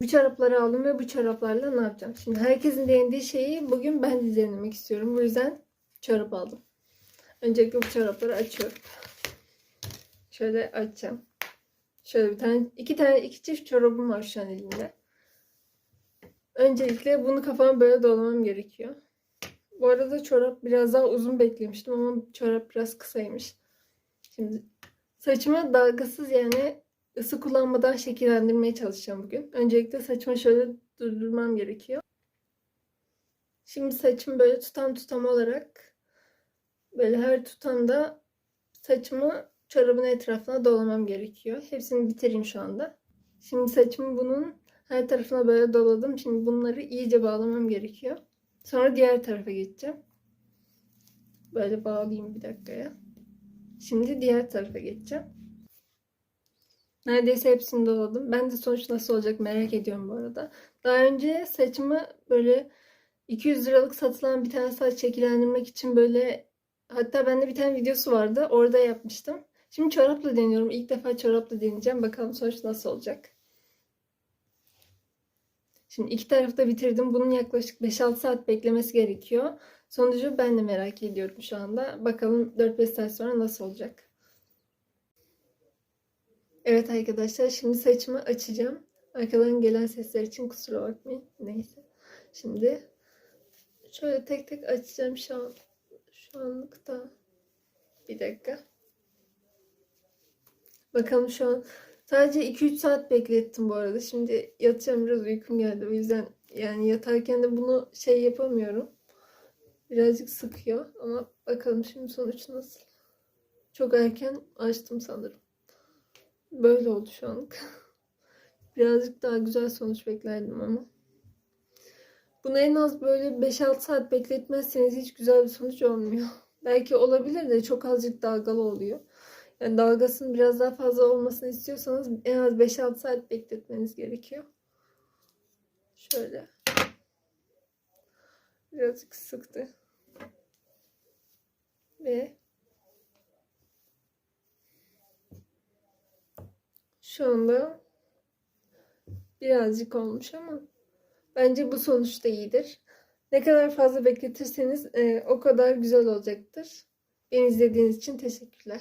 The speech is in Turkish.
Bu çorapları aldım ve bu çoraplarla ne yapacağım? Şimdi herkesin denediği şeyi bugün ben de denemek istiyorum. Bu yüzden çorap aldım. Öncelikle bu çorapları açıyorum. Şöyle açacağım. Şöyle bir tane, iki tane, iki çift çorabım var şu an elimde. Öncelikle bunu kafama böyle dolamam gerekiyor. Bu arada çorap biraz daha uzun beklemiştim ama çorap biraz kısaymış. Şimdi saçımı dalgasız yani ısı kullanmadan şekillendirmeye çalışacağım bugün. Öncelikle saçımı şöyle durdurmam gerekiyor. Şimdi saçımı böyle tutam tutam olarak böyle her tutamda saçımı çorabın etrafına dolamam gerekiyor. Hepsini bitireyim şu anda. Şimdi saçımı bunun her tarafına böyle doladım. Şimdi bunları iyice bağlamam gerekiyor. Sonra diğer tarafa geçeceğim. Böyle bağlayayım bir dakikaya. Şimdi diğer tarafa geçeceğim. Neredeyse hepsini doladım. Ben de sonuç nasıl olacak merak ediyorum bu arada. Daha önce saçımı böyle 200 liralık satılan bir tane saç şekillendirmek için böyle hatta bende bir tane videosu vardı. Orada yapmıştım. Şimdi çorapla deniyorum. İlk defa çorapla deneyeceğim. Bakalım sonuç nasıl olacak. Şimdi iki tarafı da bitirdim. Bunun yaklaşık 5-6 saat beklemesi gerekiyor. Sonucu ben de merak ediyorum şu anda. Bakalım 4-5 saat sonra nasıl olacak. Evet arkadaşlar şimdi saçımı açacağım. Arkadan gelen sesler için kusura bakmayın. Neyse. Şimdi şöyle tek tek açacağım şu an. Şu anlıkta. Bir dakika. Bakalım şu an sadece 2-3 saat beklettim bu arada. Şimdi yatacağım biraz uykum geldi. O yüzden yani yatarken de bunu şey yapamıyorum. Birazcık sıkıyor ama bakalım şimdi sonuç nasıl. Çok erken açtım sanırım. Böyle oldu şu anlık. Birazcık daha güzel sonuç beklerdim ama. Bunu en az böyle 5-6 saat bekletmezseniz hiç güzel bir sonuç olmuyor. Belki olabilir de çok azıcık dalgalı oluyor. Yani dalgasının biraz daha fazla olmasını istiyorsanız en az 5-6 saat bekletmeniz gerekiyor. Şöyle. Birazcık sıktı. Ve şu anda birazcık olmuş ama bence bu sonuç da iyidir. Ne kadar fazla bekletirseniz e, o kadar güzel olacaktır. Beni izlediğiniz için teşekkürler.